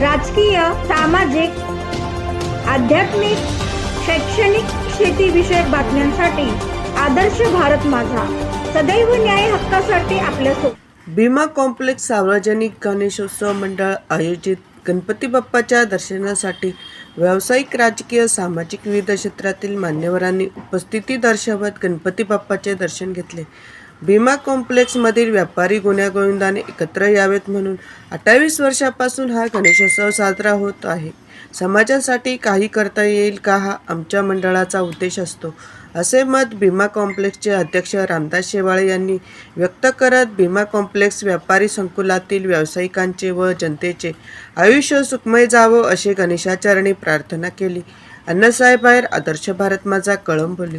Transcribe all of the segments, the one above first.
राजकीय सामाजिक आध्यात्मिक शैक्षणिक शेतीविषयक बातम्यांसाठी आदर्श भारत माझा. सदैव न्याय हक्कासाठी आपल्यासोबत भीमा कॉम्प्लेक्स सार्वजनिक गणेशोत्सव मंडळ आयोजित गणपती बाप्पाच्या दर्शनासाठी व्यावसायिक राजकीय सामाजिक विविध क्षेत्रातील मान्यवरांनी उपस्थिती दर्शवत गणपती बाप्पाचे दर्शन घेतले. भीमा कॉम्प्लेक्समधील व्यापारी गुण्यागोविंदाने एकत्र यावेत म्हणून अठ्ठावीस वर्षापासून हा गणेशोत्सव साजरा होत आहे. समाजासाठी काही करता येईल का हा आमच्या मंडळाचा उद्देश असतो असे मत भीमा कॉम्प्लेक्सचे अध्यक्ष रामदास शेवाळे यांनी व्यक्त करत भीमा कॉम्प्लेक्स व्यापारी संकुलातील व्यावसायिकांचे व जनतेचे आयुष्य सुखमय जावं अशी गणेशाचरणी प्रार्थना केली. अण्णासाहेबबाहेर आदर्श भारत माझा कळंबोली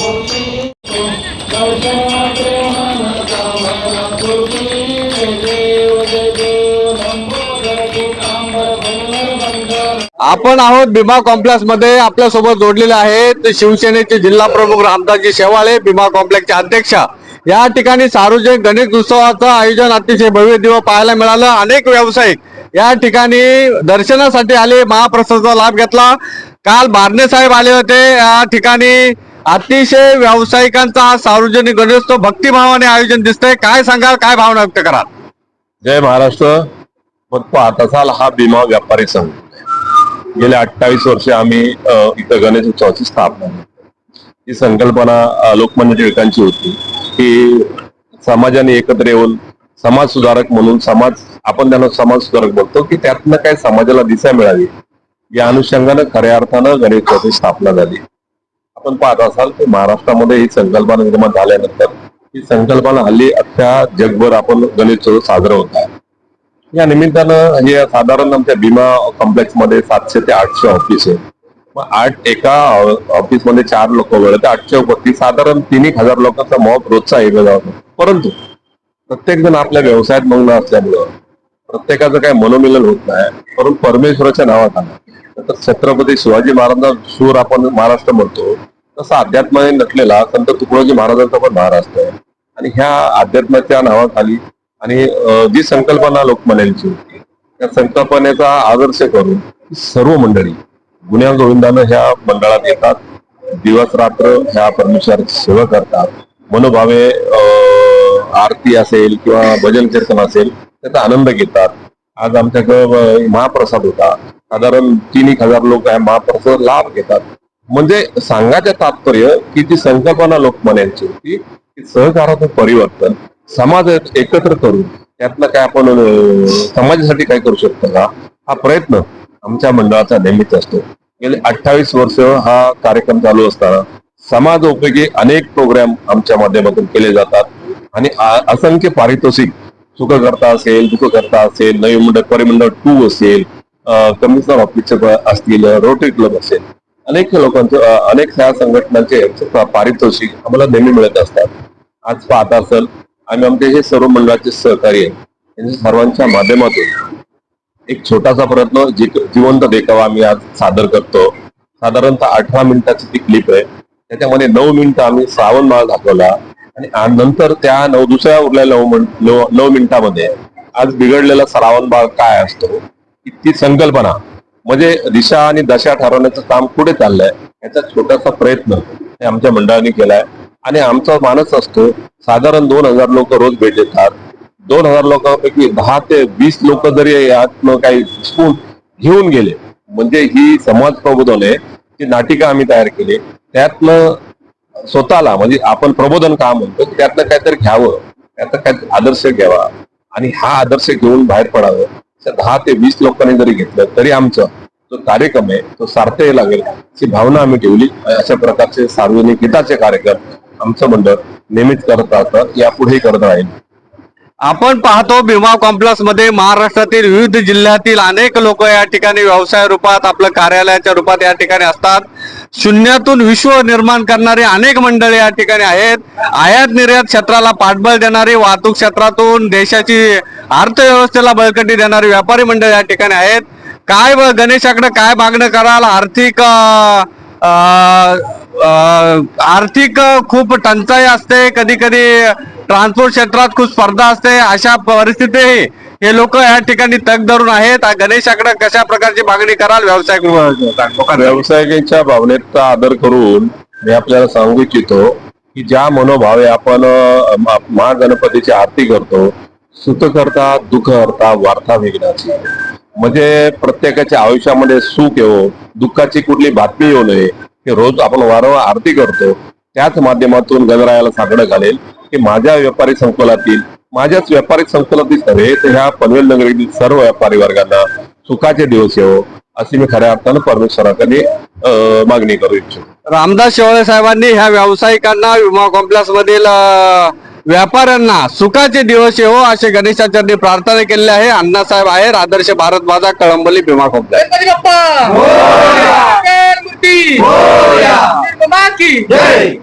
आपण आहोत भीमा कॉम्प्लेक्समध्ये. आपल्यासोबत जोडलेले आहेत शिवसेनेचे जिल्हा प्रमुख रामदासजी शेवाळे भीमा कॉम्प्लेक्सचे अध्यक्ष. या ठिकाणी सार्वजनिक गणेश उत्सवाचं आयोजन अतिशय भव्य दिवस पाहायला मिळालं. अनेक व्यावसायिक या ठिकाणी दर्शनासाठी आले महाप्रसादाचा लाभ घेतला. काल बारणे साहेब आले होते. या ठिकाणी अतिशय व्यावसायिकांचा हा सार्वजनिक गणेशोत्सव भक्तिभावाने आयोजन दिसतंय. काय सांगाल? काय भावना व्यक्त कराल? जय महाराष्ट्र. मग पाहत असाल हा भीमा व्यापारी संघ. गेल्या अठ्ठावीस वर्षे आम्ही इथं गणेश उत्सवाची स्थापना केली. ही संकल्पना लोकमान्य टिळकांची होती की समाजाने एकत्र येऊन समाज सुधारक म्हणून समाज आपण त्यांना समाज सुधारक बोलतो की त्यातनं काय समाजाला दिशा मिळावी या अनुषंगानं खऱ्या अर्थानं गणेश उत्सवाची स्थापना झाली आपण पाहत असाल की महाराष्ट्रामध्ये ही संकल्पना निर्माण झाल्यानंतर ही संकल्पना हल्ली अख्ख्या जगभर आपण गणेश उत्सव साजरा होत आहे या निमित्तानं हे साधारण आमच्या भीमा कॉम्प्लेक्समध्ये सातशे ते आठशे ऑफिस आहे. मग आठ एका ऑफिसमध्ये चार लोक वळत आठशे वरती साधारण तीन एक हजार लोकांचा मॉब रोजचा एकदा जातो परंतु प्रत्येक जण आपल्या व्यवसायात मग्न असल्यामुळं प्रत्येकाचं काही मनोमिलन होत नाही परंतु परमेश्वराच्या नावात आलं. तर छत्रपती शिवाजी महाराजांचा सूर आपण महाराष्ट्र म्हणतो तसा अध्यात्माने नटलेला संत तुकडोजी महाराजांचा पण महाराष्ट्र आहे. आणि ह्या अध्यात्माच्या नावाखाली आणि जी संकल्पना लोकमान्यांची होती त्या संकल्पनेचा आदर्श करून सर्व मंडळी गुन्ह्या गोविंदानं ह्या मंडळात येतात दिवस रात्र ह्या परमेश्वराची सेवा करतात. मनोभावे आरती असेल किंवा भजन कीर्तन असेल त्याचा आनंद घेतात. आज आमच्याकडे महाप्रसाद होता. साधारण तीन एक हजार लोक ह्या महाप्रसाद लाभ घेतात. म्हणजे सांगायचं तात्पर्य की जी संकल्पना लोकमान्यांची होती ती सहकाराचं परिवर्तन समाज एकत्र करून त्यातनं काय आपण समाजासाठी काय करू शकतो का? हा प्रयत्न आमच्या मंडळाचा नेहमीच असतो. गेले अठ्ठावीस वर्ष हा कार्यक्रम चालू असताना समाज उपयोगी अनेक प्रोग्राम आमच्या माध्यमातून केले जातात. आणि असंख्य पारितोषिक सुखकर्ता असेल दुःखकर्ता असेल नवी मंडळ परिमंडळ टू असेल कमिशनर ऑफिसचे असतील रोटरी क्लब असेल अनेक लोकांचे अनेक ह्या संघटनांचे पारितोषिक आम्हाला नेहमी मिळत असतात. आज पाहता असेल आम्ही आमचे हे सर्व मंडळाचे सहकार्य यांच्या सर्वांच्या माध्यमातून एक छोटासा प्रयत्न जिवंत देखावा आम्ही आज सादर करतो. साधारणतः अठरा मिनिटाची ती क्लिप आहे. त्याच्यामध्ये नऊ मिनिटं आम्ही श्रावण माळ दाखवला. आणि नंतर त्या नऊ दुसऱ्या उरलेल्या नऊ नऊ नऊ मिनिटामध्ये आज बिघडलेला श्रावण बाळ काय असतो ती संकल्पना. म्हणजे दिशा आणि दशा ठरवण्याचं काम कुठे चाललंय याचा छोटासा प्रयत्न हे आमच्या मंडळाने केलाय. आणि आमचा मानस असतो साधारण दोन हजार लोक रोज भेट देतात. दोन हजार लोकांपैकी दहा ते वीस लोक जरी यातनं काही शिकून घेऊन गेले म्हणजे ही समाज प्रबोधन आहे जी नाटिका आम्ही तयार केली. त्यातनं स्वतःला म्हणजे आपण प्रबोधन का म्हणतो त्यातनं काहीतरी घ्यावं त्यातनं काय आदर्श घ्यावा. आणि हा आदर्श घेऊन बाहेर पडावं दहा ते वीस लोकांनी जरी घेतलं तरी आमचं जो कार्यक्रम आहे तो सार्थही लागेल अशी भावना आम्ही ठेवली. अशा प्रकारचे सार्वजनिक हिताचे कार्यक्रम आमचं मंडळ नेहमीच करत राहतं यापुढेही करत राहील. आपण पाहतो भीमा कॉम्प्लेक्समध्ये महाराष्ट्रातील विविध जिल्ह्यातील अनेक लोक या ठिकाणी व्यवसाय रूपात आपलं कार्यालयाच्या रूपात या ठिकाणी असतात. शून्यातून विश्व निर्माण करणारी अनेक मंडळे या ठिकाणी आहेत. आयात निर्यात क्षेत्राला पाठबळ देणारी वाहतूक क्षेत्रातून देशाची अर्थव्यवस्थेला बळकटी देणारी व्यापारी मंडळ या ठिकाणी आहेत. काय गणेशाकडे काय मागणं कराल? आर्थिक आर्थिक खूप टंचाई असते. कधी कधी ट्रान्सपोर्ट क्षेत्रात खूप स्पर्धा असते. अशा परिस्थिती हे लोक या ठिकाणी तग धरून आहेत. गणेशाकडे कशा प्रकारची मागणी कराल? व्यावसायिक व्यावसायिकांच्या भावनेचा आदर करून मी आपल्याला सांगू इच्छितो की ज्या मनोभावे आपण महागणपतीची आरती करतो सुख करता दुःख करता वार्ता विघ्नाची म्हणजे प्रत्येकाच्या आयुष्यामध्ये सुख येवो दुःखाची कुठली बातमी येऊ नये हे रोज आपण वारंवार आरती करतो त्याच माध्यमातून गणरायाला साकडं घालेल की माझ्या व्यापारी संकुलातील माझ्याच व्यापारी संकुलातील सगळे तर ह्या पनवेल नगरीतील सर्व व्यापारी वर्गांना सुखाचे दिवस येवो अशी मी खऱ्या अर्थानं परमेश्वराकडे मागणी करू इच्छितो. रामदास शेवाळे साहेबांनी ह्या व्यावसायिकांना विमा कॉम्प्लेक्स मधील व्यापाऱ्यांना सुखाचे दिवस येवो असे गणेशाचरणी प्रार्थना केलेली आहे. अण्णासाहेब आहेर आदर्श भारत माझा कळंबली भीमा कॉम्प्लेक्स. गणपती बाप्पा मूर्ती बाबा की जय